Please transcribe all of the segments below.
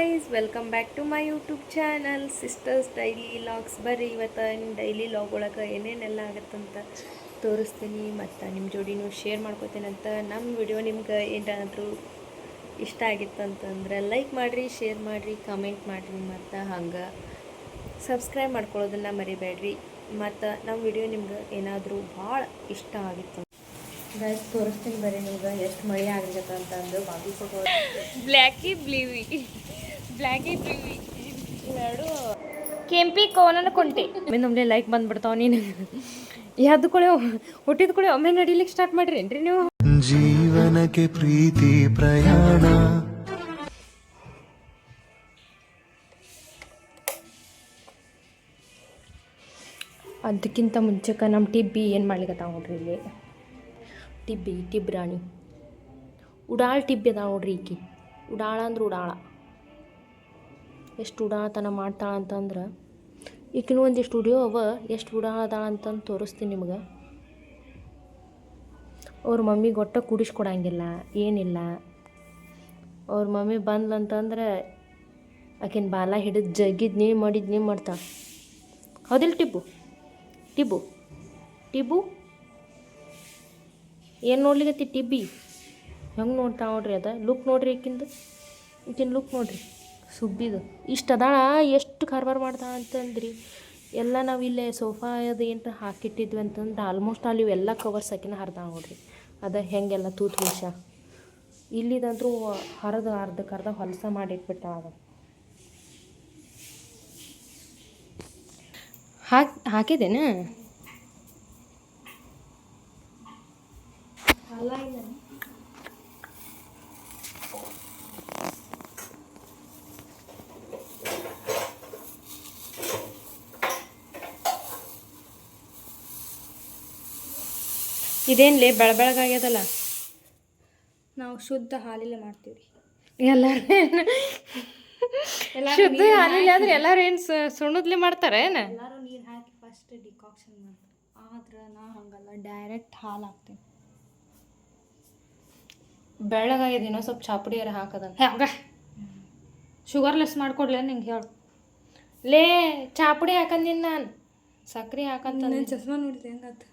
Guys welcome back to my YouTube channel sisters daily logs ಬರ್ರಿ, ಇವತ್ತು ನಿಮ್ಮ daily log ಒಳಗೆ ಏನೇನೆಲ್ಲ ಆಗತ್ತಂತ ತೋರಿಸ್ತೀನಿ ಮತ್ತು ನಿಮ್ಮ ಜೋಡಿನೂ ಶೇರ್ ಮಾಡ್ಕೋತೀನಿ ಅಂತ ನಮ್ಮ ವಿಡಿಯೋ ನಿಮ್ಗೆ ಏನಾದರೂ ಇಷ್ಟ ಆಗಿತ್ತು ಅಂತಂದ್ರೆ ಲೈಕ್ ಮಾಡಿರಿ ಶೇರ್ ಮಾಡಿರಿ ಕಮೆಂಟ್ ಮಾಡಿರಿ ಮತ್ತು ಹಂಗೆ ಸಬ್ಸ್ಕ್ರೈಬ್ ಮಾಡ್ಕೊಳ್ಳೋದನ್ನು ಮರಿಬೇಡ್ರಿ. ಮತ್ತು ನಮ್ಮ ವಿಡಿಯೋ ನಿಮ್ಗೆ ಏನಾದರೂ ಭಾಳ ಇಷ್ಟ ಆಗಿತ್ತು ಗೈಸ್ ತೋರಿಸ್ತೀನಿ ಬರೀ ನಿಮ್ಗೆ ಎಷ್ಟು ಮಳೆ ಆಗಿರುತ್ತೆ ಅಂತಂದು. ಬಾಗಿ ಬ್ಲ್ಯಾಕಿ ಬ್ಲೀವಿ ಎರಡು ಕೆಂಪಿ ಕೋನನ ಕೊಂಟೆ. ನಮ್ಮನೆ ಲೈಕ್ ಬಂದ್ಬಿಡ್ತಾವ ನೀನು. ಯಾವ್ದು ಕೊಳೆ ಹುಟ್ಟಿದ ಕೊಳೆ ಒಮ್ಮೆ ನಡಿಲಿಕ್ಕೆ ಸ್ಟಾರ್ಟ್ ಮಾಡ್ರೇನ್ರಿ ನೀವು? ಜೀವನಕ್ಕೆ ಪ್ರೀತಿ ಪ್ರಯಾಣ. ಅದಕ್ಕಿಂತ ಮುಂಚೆಕ ನಮ್ಮ ಟಿಬ್ಬಿ ಏನು ಮಾಡ್ಲಿಕ್ಕೆ ನೋಡ್ರಿ ಇಲ್ಲಿ? ಟಿಬ್ಬಿ ಟಿಬ್ರಾಣಿ ಉಡಾಳ ಉಡಾಳ್ ಟಿಬ್ಬಿ ಅದಾವ ನೋಡ್ರಿ ಈಕಿ. ಉಡಾಳ ಅಂದ್ರೆ ಉಡಾಳ. ಎಷ್ಟು ಉಡಾಳತನ ಮಾಡ್ತಾಳೆ ಅಂತಂದ್ರೆ, ಈಕಿನೂ ಒಂದು ಸ್ಟುಡಿಯೋ ಅವ, ಎಷ್ಟು ಉಡಾಳ ಅದಾಳ ಅಂತಂದು ತೋರಿಸ್ತೀನಿ ನಿಮ್ಗೆ. ಅವ್ರ ಮಮ್ಮಿ ಗೊಟ್ಟ ಕುಡಿಸ್ಕೊಡಂಗಿಲ್ಲ ಏನಿಲ್ಲ. ಅವ್ರ ಮಮ್ಮಿ ಬಂದ್ಲಂತಂದ್ರೆ ಆಕಿನ ಬಾಲ ಹಿಡಿದು ಜಗ್ಗಿದ್ ನೀ ಮಾಡಿದ್ ನೀ ಮಾಡ್ತಾಳೆ. ಹೌದಿಲ್ಲ ಟಿಬ್ಬು ಟಿಬ್ಬು ಟಿಬ್ಬು ಏನು ನೋಡ್ಲಿಕ್ಕೆ ಟಿಬ್ಬಿ ಹೆಂಗೆ ನೋಡ್ತಾ ನೋಡ್ರಿ ಅದ? ಲುಕ್ ನೋಡ್ರಿ ಈಕಿಂದು? ಈಕಿನ ಲುಕ್ ನೋಡ್ರಿ. ಸುಬ್ಬಿದು. ಇಷ್ಟು ಅದಾಳ, ಎಷ್ಟು ಕಾರ್ಬಾರ್ ಮಾಡ್ದ ಅಂತಂದ್ರಿ. ಎಲ್ಲ ನಾವು ಇಲ್ಲೇ ಸೋಫಾ ಅದು ಏನು ಹಾಕಿಟ್ಟಿದ್ವಿ ಅಂತಂದ್ರೆ ಆಲ್ಮೋಸ್ಟ್ ಅಲ್ಲಿ ಇವೆಲ್ಲ ಕವರ್ಸ್ ಹಾಕಿನ ಹರಿದ ನೋಡ್ರಿ. ಅದು ಹೆಂಗೆಲ್ಲ ತೂತು ವಿಷ ಇಲ್ಲಿದಂತರೂ ಹರಿದು ಅರ್ಧಕ್ಕೆ ಅರ್ಧ ಹೊಲಸ ಮಾಡಿಟ್ಬಿಟ್ಟಾಳ ಅದು. ಹಾಕಿ ಹಾಕಿದೇನ ಇದೇನ್ಲೇ ಬೆಳ ಬೆಳಗಾಗ್ಯದಲ್ಲ ನಾವು ಶುದ್ಧ ಹಾಲಿಲ್ಲ ಮಾಡ್ತೀವಿ ಎಲ್ಲರೂ ಶುದ್ಧ ಹಾಲಿಲ್ಲ ಅಂದ್ರೆ ಎಲ್ಲರೂ ಏನು ಸುಣ್ಣದ್ಲಿ ಮಾಡ್ತಾರೆ ಏನು? ಎಲ್ಲರೂ ನೀರು ಹಾಕಿ ಫಸ್ಟ್ ಡಿಕಾಕ್ಷನ್ ಮಾಡ್ತಾರೆ ಆದ್ರೆ ನಾ ಹಂಗಲ್ಲ ಡೈರೆಕ್ಟ್ ಹಾಲು ಹಾಕ್ತೀನಿ. ಬೆಳಗಾಗಿದೆ ಇನ್ನೊಂದು ಸ್ವಲ್ಪ ಚಾಪುಡಿಯರ ಹಾಕದಂತ ಹಂಗ. ಶುಗರ್ಲೆಸ್ ಮಾಡ್ಕೊಡ್ಲೇ ನಿಂಗೆ ಹೇಳು? ಲೇ ಚಾಪುಡಿ ಹಾಕಂದಿನ ನಾನು. ಸಕ್ರೆ ಹಾಕಂತ ನಾನು ಚಸ್ಮಾ ನೋಡಿದೆ ಹೆಂಗತ್ತ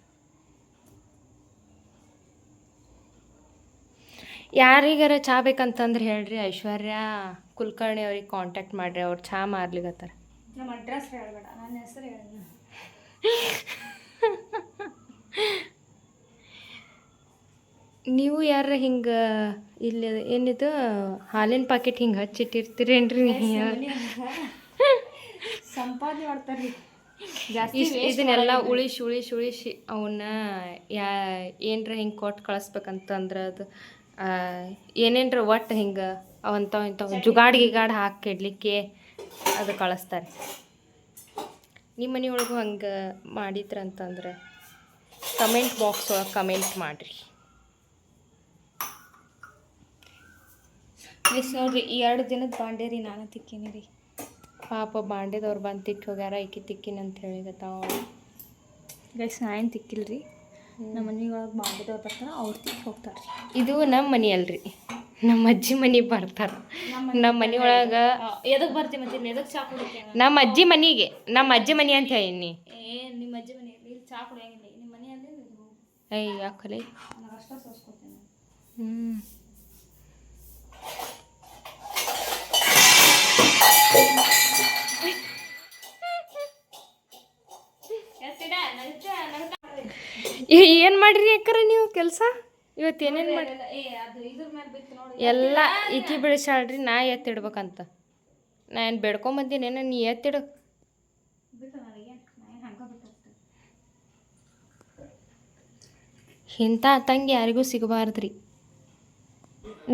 ಯಾರಿಗಾರ ಚಾ ಬೇಕಂತಂದ್ರೆ ಹೇಳ್ರಿ ಐಶ್ವರ್ಯ ಕುಲಕರ್ಣಿ ಅವ್ರಿಗೆ ಕಾಂಟ್ಯಾಕ್ಟ್ ಮಾಡ್ರಿ ಅವ್ರು ಚಾ ಮಾರ್ಲಿಗತ್ತಾರ ನಮ್ಮ ಅಡ್ರೆಸ್ ಹೇಳ್ಬೇಡ ನನ್ನ ಹೆಸರು ಹೇಳ ನೀವು ಯಾರ ಹಿಂಗೆ ಇಲ್ಲಿ ಏನಿದು ಹಾಲಿನ ಪಾಕೆಟ್ ಹಿಂಗೆ ಹಚ್ಚಿಟ್ಟಿರ್ತೀರೇನ್ರಿ ಸಂಪಾದನೆ ಮಾಡ್ತಾರೆ ಇದನ್ನೆಲ್ಲ ಉಳಿಸಿ ಉಳಿಸಿ ಉಳಿಸಿ ಅವನ್ನ ಯಾ ಏನರ ಹಿಂಗೆ ಕೊಟ್ಟು ಕಳಿಸ್ಬೇಕಂತಂದ್ರೆ ಅದು ಏನೇನ್ರ ಒಟ್ಟು ಹಿಂಗೆ ಅವಂಥವು ಇಂಥವು ಜುಗಾಡ್ ಗಿಗಾಡ್ ಹಾಕಿಡ್ಲಿಕ್ಕೆ ಅದು ಕಳಿಸ್ತಾರೆ. ನಿಮ್ಮ ಮನೆಯೊಳಗೂ ಹಂಗೆ ಮಾಡಿದ್ರಂತಂದ್ರೆ ಕಮೆಂಟ್ ಬಾಕ್ಸ್ ಒಳಗೆ ಕಮೆಂಟ್ ಮಾಡಿರಿ. ಮಿಸ್ ನೋಡ್ರಿ ಈ ಎರಡು ದಿನದ ಬಾಂಡೆ ರೀ ನಾನು ತಿಕ್ಕೀನಿ ರೀ. ಪಾಪ ಬಾಂಡೆದವ್ರು ಬಂದು ತಿಕ್ಕಿ ಹೋಗ್ಯಾರ ಈಕೆ ತಿಕ್ಕಿನ ಅಂತ ಹೇಳಿಗತ್ತಾವ ಗೈಸ್ ನಾ ತಿಕ್ಕಿಲ್ಲ ತಿಕ್ಕಿಲ್ರಿ. ನಮ್ಮ ಮನೆಯೊಳಗೆ ಬಾಂಡೆದವ್ರು ಬರ್ತಾರೆ ಅವ್ರು ತಿಂದು ಹೋಗ್ತಾರೆ. ಇದು ನಮ್ಮ ಮನೆ ಅಲ್ರಿ. ನಮ್ಮ ಅಜ್ಜಿ ಮನೆ ಬರ್ತಾರ. ನಮ್ಮ ಮನೆ ಒಳಗೆ ಎದಕ್ಕೆ ಬರ್ತೀವಿ ಮತ್ತೆ ಎದಕ್ಕೆ ಚಾ ಕುಡಿ ನಮ್ಮ ಅಜ್ಜಿ ಮನೆಗೆ ನಮ್ಮ ಅಜ್ಜಿ ಮನೆ ಅಂತ ಹೇಳಿ ಏ ನಿಮ್ಮ ಅಜ್ಜಿ ಮನೆ ಇಲ್ಲಿ ಚಾ ಕುಡಿಯಂಗಿಲ್ಲ. ನಿಮ್ಮ ಮನೆ ಅಂದ್ರೆ ಅಯ್ಯ ಯಾಕಲೆ ಅಷ್ಟ ಸೋಸ್ಕೊತೇನೆ. ಹ್ಞೂ ಏನು ಮಾಡ್ರಿ ಅಕ್ಕರ ನೀವು ಕೆಲಸ? ಇವತ್ತು ಏನೇನು ಮಾಡಿ ಏ ಅದು ಇದ್ರ ಮೇಲೆ ಬಿತ್ತು ನೋಡಿ. ಎಲ್ಲ ಈಕಿ ಬೆಳೆಸಾಳ್ರಿ ನಾ ಎತ್ತಿಡ್ಬೇಕಂತ. ನಾ ಏನು ಬೆಡ್ಕೊಂಬಂದಿನೇನ ನೀ ಎತ್ತಿಡು. ಇಂಥ ತಂಗಿ ಯಾರಿಗೂ ಸಿಗಬಾರ್ದ್ರಿ.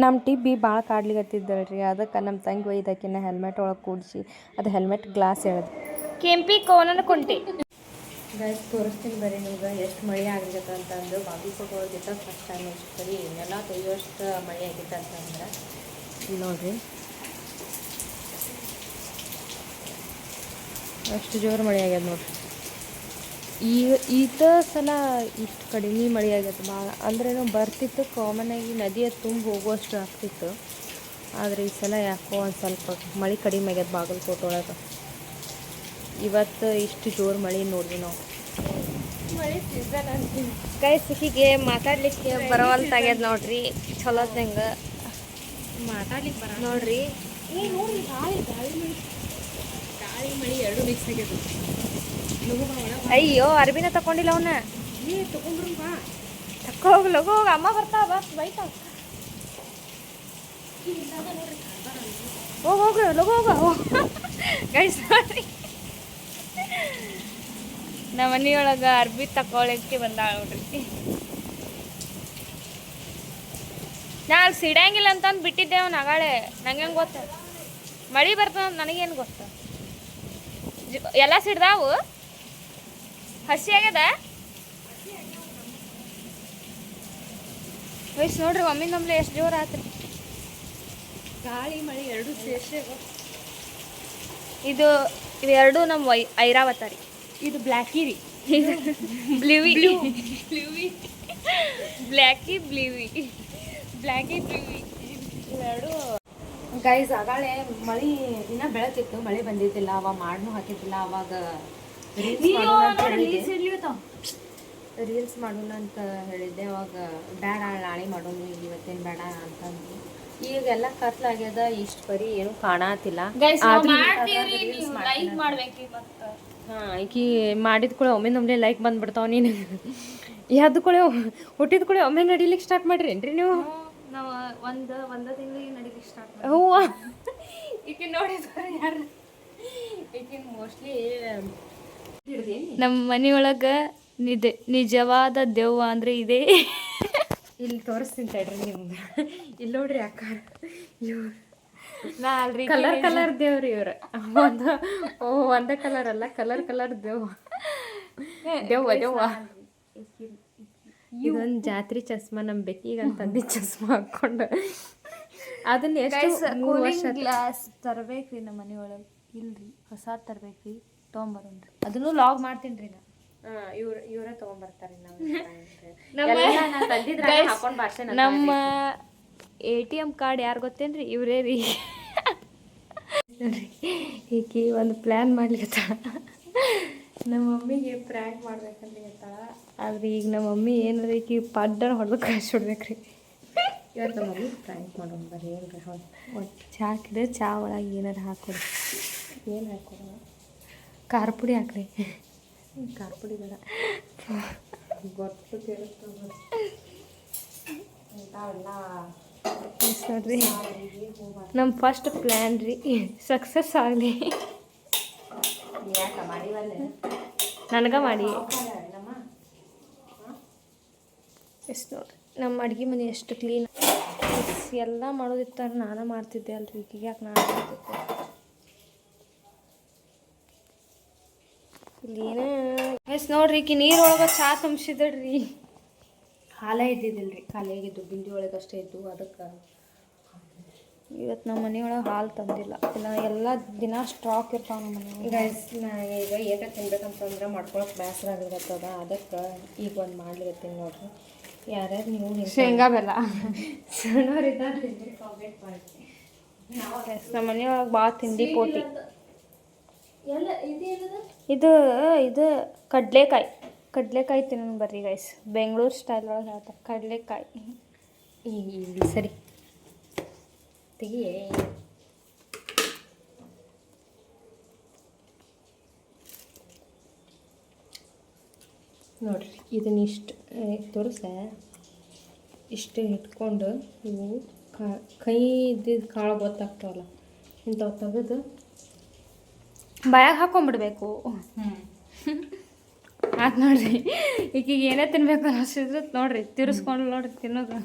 ನಮ್ಮ ಟಿಬ್ಬಿ ಭಾಳ ಕಾಡ್ಲಿಕತ್ತಿದ್ದಳ್ರಿ ಅದಕ್ಕೆ ನಮ್ಮ ತಂಗಿ ಒಯ್ದಾಕಿನ ಹೆಲ್ಮೆಟ್ ಒಳಗೆ ಕೂಡಿಸಿ ಅದು ಹೆಲ್ಮೆಟ್ ಗ್ಲಾಸ್ ಹೇಳಿದ್ರು ಕೆಂಪಿ ಕೋನನ ಕುಂಟೆ. ಗೈಸ್ ತೋರಿಸ್ತೀನಿ ಬರ್ರಿ ನಿಮ್ಗೆ ಎಷ್ಟು ಮಳೆ ಆಗಿರ್ತೈತೆ ಅಂತಂದು ಬಾಗಲಕೋಟೆ ಒಳಗಿದ್ದ ಫಸ್ಟ್ ಟೈಮ್ ಎಷ್ಟು ಸರಿ. ನೆಲ ತೊಯ್ಯೋಷ್ಟು ಮಳೆ ಆಗಿತ್ತು ಅಂತಂದ್ರೆ ನೋಡಿರಿ. ಅಷ್ಟು ಜೋರು ಮಳೆ ಆಗ್ಯದ ನೋಡ್ರಿ. ಈಗ ಈತ ಸಲ ಇಷ್ಟು ಕಡಿಮೆ ಮಳೆ ಆಗೈತೆ ಭಾಳ ಅಂದ್ರೇನು ಬರ್ತಿತ್ತು ಕಾಮನ್ ಆಗಿ ನದಿಯ ತುಂಬ ಹೋಗುವಷ್ಟು ಆಗ್ತಿತ್ತು. ಆದರೆ ಈ ಸಲ ಯಾಕೋ ಒಂದು ಸ್ವಲ್ಪ ಮಳೆ ಕಡಿಮೆ ಆಗ್ಯದ ಬಾಗಲಕೋಟೆ ಒಳಗೆ. ಇವತ್ತು ಇಷ್ಟು ಜೋರು ಮಳೆ ನೋಡ್ರಿ ನಾವು. ಕೈ ಸಿಕ್ಕಿಗೆ ಮಾತಾಡ್ಲಿಕ್ಕೆ ಬರವಲ್ತಾಗ್ಯದ ನೋಡ್ರಿ. ಚಲೋತ್ನಂಗ ಮಾತಾಡ್ಲಿಕ್ಕೆ ಬರ ನೋಡ್ರಿ. ಅಯ್ಯೋ ಅರ್ಬಿನ ತಕೊಂಡಿಲ್ಲ ಅವನ. ಹೋಗ್ ಲಗು ಹೋಗ್ ಅಮ್ಮ ಬರ್ತಾವ ಬಸ್ ಬೈತಾವ ಹೋಗ್ ಹೋಗ ಲಗು ಹೋಗ ಗೈಸ್ ನೋಡ್ರಿ. ನಮ್ಮ ಮನೆಯೊಳಗೆ ಅರ್ಬಿ ತಕೊಳಕ್ಕೆ ಬಂದಾಳ ನೋಡ್ರಿ ನಾ ಅಲ್ಲಿ ಸಿಡಂಗಿಲ್ಲ ಅಂತಂದು ಬಿಟ್ಟಿದ್ದೆ ಅವ್ನು ಆಗಾಳೆ ನಂಗೆ ಹೆಂಗೆ ಗೊತ್ತ? ಮಳೆ ಬರ್ತದ ನನಗೇನು ಗೊತ್ತ? ಎಲ್ಲ ಸಿಡ್ದಾವು? ಹಸಿ ಆಗ್ಯದ? ವಯಸ್ಸು ನೋಡ್ರಿ ಒಮ್ಮೆ ನಮ್ಲೆ ಎಷ್ಟು ಜೋರು ಆತ್ರಿ. ಗಾಳಿ ಮಳಿ ಎರಡು ಸೇರ್ಸೆ ಇದು ಇವೆರಡು ನಮ್ಮ ವೈ ಐರಾವತ ರೀ. ಇದು ಬ್ಲ್ಯಾಕಿ ರೀ ಬ್ಲೂವಿ ಬ್ಲೂವಿ ಬ್ಲ್ಯಾಕಿ ಬ್ಲೂವಿ ಬ್ಲ್ಯಾಕಿ ಬ್ಲೂವಿ ಇವೆರಡು. ಗೈಸ್ ಆಗಾಳೆ ಮಳಿ ದಿನ ಬೆಳಕಿತ್ತು ಮಳೆ ಬಂದಿದ್ದಿಲ್ಲ ಅವಾಗ ಮಾಡ್ನು ಹಾಕಿದ್ದಿಲ್ಲ ಅವಾಗ ರೀಲ್ಸ್ ಮಾಡೋಣ ಅಂತ ಹೇಳಿದ್ದೆ. ಅವಾಗ ಬೇಡ ನಾಳೆ ಮಾಡೋಣ ಇವತ್ತೇನು ಬೇಡ ಅಂತಂದು ಈಗೆಲ್ಲ ಕತ್ಲಾಗ್ಯದ ಇಷ್ಟು ಬರೀ ಏನು ಕಾಣತಿಲ್ಲ. ಲೈಕ್ ಮಾಡ್ಬೇಕು ಮತ್ತೆ ಹಾ ಈಕಿ ಮಾಡಿದ ಕೂಡ ಒಮ್ಮೆ ನಮ್ಮನೆ ಲೈಕ್ ಬಂದ್ಬಿಡ್ತಾವ ನೀನು. ಯಾವ್ದು ಕೂಡ ಹುಟ್ಟಿದ ಕೂಡ ಒಮ್ಮೆ ನಡಿಲಿಕ್ಕೆ ಸ್ಟಾರ್ಟ್ ಮಾಡಿರೇನ್ರಿ ನೀವು? ನಾವು ಒಂದು ಒಂದ ತಿಂಗಳಿಗೆ ನಡಿಲಿಕ್ಕೆ ಸ್ಟಾರ್ಟ್ ಹೂವ. ಈಕಿ ನೋಡಿದ್ರೆ ಯಾರು ಮೋಸ್ಟ್ಲಿ ನಮ್ಮ ಮನೆಯೊಳಗೆ ನಿಜ ನಿಜವಾದ ದೆವ್ವ ಅಂದ್ರೆ ಇದೇ. ಇಲ್ಲಿ ತೋರಿಸ್ತೀನಿ ತಡ್ರಿ ನಿಮ್ಗೆ. ಇಲ್ಲಿ ನೋಡ್ರಿ ಅಕ್ಕ. ಇವ್ರು. ನಾ ಅಲ್ರಿ ಕಲರ್ ಕಲರ್ ದೇವ್ರಿ ಇವ್ರ. ಒಂದ ಓ ಒಂದೇ ಕಲರ್ ಅಲ್ಲ ಕಲರ್ ಕಲರ್ ದೇವ್. ದೆವ್ವ ದೆವ್ವ. ಇದೊಂದು ಜಾತ್ರೆ ಚಸ್ಮಾ ನಮ್ ಬೆಕ್ಕಿಗೆ ಅಂತಂದು ಚಸ್ಮ ಹಾಕೊಂಡು. ಅದನ್ನ ಎಷ್ಟು ಮೂರು ವರ್ಷ. ಗ್ಲಾಸ್ ತರ್ಬೇಕ್ರಿ ನಮ್ಮ ಮನೆಯೊಳಗೆ. ಇಲ್ರಿ ಹೊಸ ತರಬೇಕ್ರಿ ತೊಗೊಂಬರೋಣ್ರಿ. ಅದನ್ನು ಲಾಗ್ ಮಾಡ್ತೀನಿ ರೀ ನಾ ಇವ್ರ ಇವರೇ ತಗೊಂಡ್ಬರ್ತಾರೆ ನಮ್ಮ ನಮ್ಮ ಎ ಟಿ ಎಂ ಕಾರ್ಡ್ ಯಾರು ಗೊತ್ತೇನ್ರಿ? ಇವರೇ ರೀ. ಈಕಿ ಒಂದು ಪ್ಲ್ಯಾನ್ ಮಾಡ್ಲಿಕ್ಕ ನಮ್ಮ ಮಮ್ಮಿಗೆ ಪ್ರ್ಯಾಂಕ್ ಮಾಡ್ಬೇಕಂತ ಆದ್ರೆ ಈಗ ನಮ್ಮ ಮಮ್ಮಿ ಏನಾರ ಈಕಿ ಪಡ್ಡನ ಹೊಡೆದು ಕಳಿಸ್ಬಿಡ್ಬೇಕ್ರಿ ಇವತ್ತು ನಮ್ಮ ಮಮ್ಮಿ ಪ್ರ್ಯಾಂಕ್ ಮಾಡೋಣ ಬರ್ರಿ ಏನ್ರಿ ಒಟ್ಟು ಚಹಾ ಹಾಕಿದ್ರೆ ಚಾ ಒಳಗೆ ಏನಾರು ಹಾಕೊಡಿ. ಏನು ಹಾಕೊಡೋಣ? ಖಾರ ಪುಡಿ ಹಾಕ್ರಿ. ಖಾರ ಪುಡಿ ಬೇಡ. ಗೊತ್ತು ನೋಡ್ರಿ ನಮ್ಮ ಫಸ್ಟ್ ಪ್ಲ್ಯಾನ್ ರೀ. ಸಕ್ಸಸ್ ಆಗಲಿ. ನನಗೆ ಮಾಡಿ. ಎಸ್ ನೋಡ್ರಿ. ನಮ್ಮ ಅಡುಗೆ ಮನೆ ಎಷ್ಟು ಕ್ಲೀನ್ ಎಲ್ಲ ಮಾಡೋದಿತ್ತಾರೆ ನಾನು ಮಾಡ್ತಿದ್ದೆ ಅಲ್ರಿ. ಈಗ ಯಾಕೆ ನಾನು ಮಾಡ್ತಿದ್ದೆ? ಇಲ್ಲಿ ಏನೇ? ಎಸ್ ನೋಡ್ರಿ, ಈಕಿ ನೀರೊಳಗೆ ಚಾ ತುಂಬಿಸಿದ್ರಿ ಹಾಲೇ ಇದ್ದಿದ್ದಿಲ್ರಿ ಖಾಲಿ ಆಗಿದ್ದು ಬಿಂದಿ ಒಳಗೆ ಅಷ್ಟೇ ಇದ್ದು ಅದಕ್ಕೆ. ಇವತ್ತು ನಮ್ಮ ಮನೆಯೊಳಗೆ ಹಾಲು ತಂದಿಲ್ಲ. ಇಲ್ಲ ಎಲ್ಲ ದಿನ ಸ್ಟಾಕ್ ಇರ್ತಾವ ನಮ್ಮ ಮನೆ ಗೈಸ್ ನಾ ಈಗ ಏಕ ತಿನ್ಬೇಕಂತಂದ್ರೆ ಮಾಡ್ಕೊಳಕ್ಕೆ ಬೇಸರ ಆಗಿರ್ತದ ಅದಕ್ಕೆ ಈಗ ಒಂದು ಮಾಡ್ಲಿಕತ್ತೀನಿ ನೋಡ್ರಿ. ಯಾರ್ಯಾರು ನೀವು ಶೇಂಗಾ ಬೆಲ್ಲ. ಮಾಡಿ ನಮ್ಮ ಮನೆಯೊಳಗೆ ಭಾಳ ತಿಂಡಿ ಪೋಟಿ. ಇದು ಇದು ಕಡಲೆಕಾಯಿ. ಕಡಲೆಕಾಯಿ ತಿನ್ನೋಣ ಬರ್ರಿ ಗೈಸ್ ಬೆಂಗಳೂರು ಸ್ಟೈಲ್ ಒಳಗೆ ಹೇಳ್ತಾರೆ ಕಡಲೆಕಾಯಿ. ಈಗ ಸರಿ. ತೆಗಿಯೇ. ನೋಡ್ರಿ ಇದನ್ನ ಇಷ್ಟು ತೋರಿಸ. ಇಷ್ಟು ಇಟ್ಕೊಂಡು ಇವು ಕಾ ಕೈ ಇದ್ದಿದ್ದು ಕಾಳು ಗೊತ್ತಾಗ್ತಾವಲ್ಲ ಇಂಥವು ತೆಗೆದು ಬಾಯಾಗ ಹಾಕೊಂಡ್ಬಿಡ್ಬೇಕು ಆಯ್ತು ನೋಡ್ರಿ. ಈಗೀಗ ಏನೇ ತಿನ್ಬೇಕು ಅನ್ನಿಸಿದ್ರೆ ನೋಡ್ರಿ ತಿರ್ಸ್ಕೊಂಡು ನೋಡ್ರಿ ತಿನ್ನೋದು.